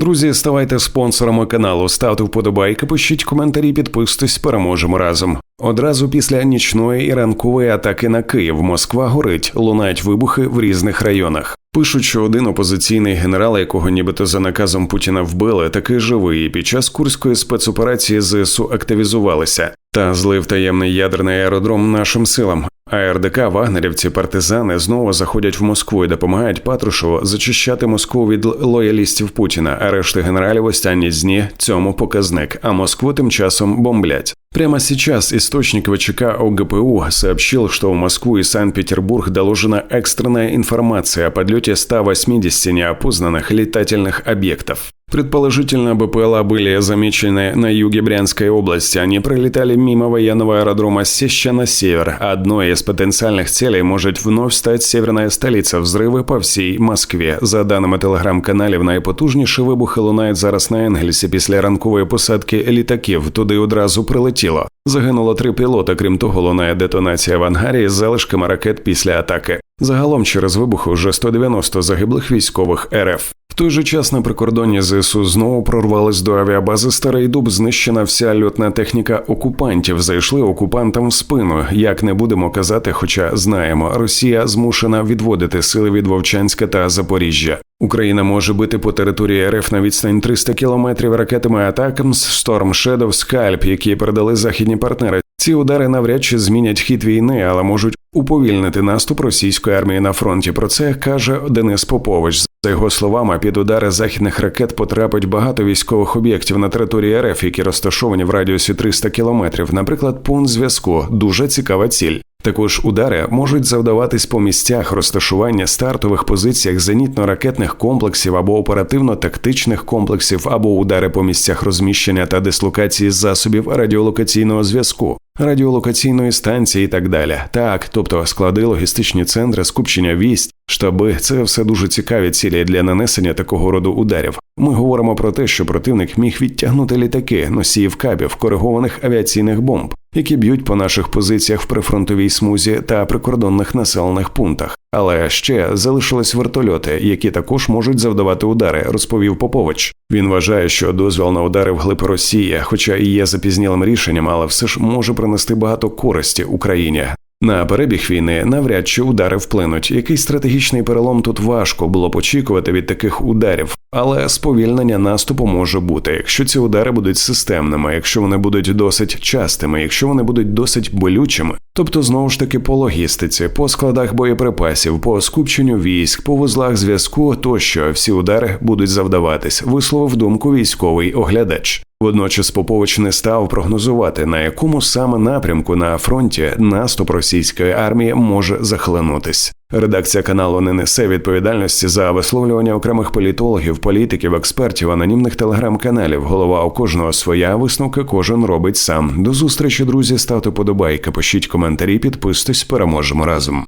Друзі, ставайте спонсорами каналу, ставте вподобайки, пишіть коментарі, підписуйтесь, переможемо разом. Одразу після нічної і ранкової атаки на Київ Москва горить, лунають вибухи в різних районах. Пишуть, що один опозиційний генерал, якого нібито за наказом Путіна вбили, таки живий. і Під час курської спецоперації ЗСУ активізувалися та злив таємний ядерний аеродром нашим силам. А РДК Вагнерівці партизани знову заходять в Москву і допомагають Патрушеву зачищати Москву від лоялістів Путіна. А решти генералів останні дні цьому показник. А Москву тим часом бомблять. Прямо сейчас источник ВЧК ОГПУ сообщил, что в Москву и Санкт-Петербург доложена экстренная информация о подлете 180 неопознанных летательных объектов. Предположительно, БПЛА были замечены на юге Брянской области. Они пролетали мимо военного аэродрома Сеща на север. Одной из потенциальных целей может вновь стать северная столица. Взрывы по всій Москві. За даними телеграм-каналів, найпотужніші вибухи лунають зараз на Енгельсі після ранкової посадки літаків. Туди одразу прилетіло. Загинуло три пілоти. Крім того, лунає детонація в ангарі з залишками ракет після атаки. Загалом через вибухи вже 190 загиблих військових РФ. В той же час на прикордонні ЗСУ знову прорвались до авіабази Старий Дуб. Знищена вся льотна техніка окупантів. Зайшли окупантам в спину. Як не будемо казати, хоча знаємо, Росія змушена відводити сили від Вовчанська та Запоріжжя. Україна може бити по території РФ на відстань 300 кілометрів ракетами Атакамс, Storm Shadow, Скальп, які передали західні партнери. Ці удари навряд чи змінять хід війни, але можуть уповільнити наступ російської армії на фронті. Про це каже Денис Попович. За його словами, під удари західних ракет потрапить багато військових об'єктів на території РФ, які розташовані в радіусі 300 кілометрів. Наприклад, пункт зв'язку дуже цікава ціль. Також удари можуть завдаватись по місцях розташування стартових позиціях зенітно-ракетних комплексів або оперативно-тактичних комплексів, або удари по місцях розміщення та дислокації засобів радіолокаційного зв'язку радіолокаційної станції і так далі. Так, тобто склади, логістичні центри, скупчення військ, штаби це все дуже цікаві цілі для нанесення такого роду ударів. Ми говоримо про те, що противник міг відтягнути літаки, носіїв кабів, коригованих авіаційних бомб, які б'ють по наших позиціях в прифронтовій смузі та прикордонних населених пунктах. Але ще залишились вертольоти, які також можуть завдавати удари, розповів Попович. Він вважає, що дозвіл на удари вглиб Росії, хоча і є запізнілим рішенням, але все ж може принести багато користі Україні. На перебіг війни навряд чи удари вплинуть. Який стратегічний перелом тут важко було б очікувати від таких ударів, але сповільнення наступу може бути, якщо ці удари будуть системними, якщо вони будуть досить частими, якщо вони будуть досить болючими. Тобто, знову ж таки, по логістиці, по складах боєприпасів, по скупченню військ, по вузлах зв'язку, тощо всі удари будуть завдаватись, висловив думку військовий оглядач. Водночас Попович не став прогнозувати, на якому саме напрямку на фронті наступ російської армії може захлинутись. Редакція каналу не несе відповідальності за висловлювання окремих політологів, політиків, експертів, анонімних телеграм-каналів. Голова у кожного своя висновка кожен робить сам. До зустрічі, друзі. Ставте подобайки, пишіть коментарі, підписуйтесь, переможемо разом.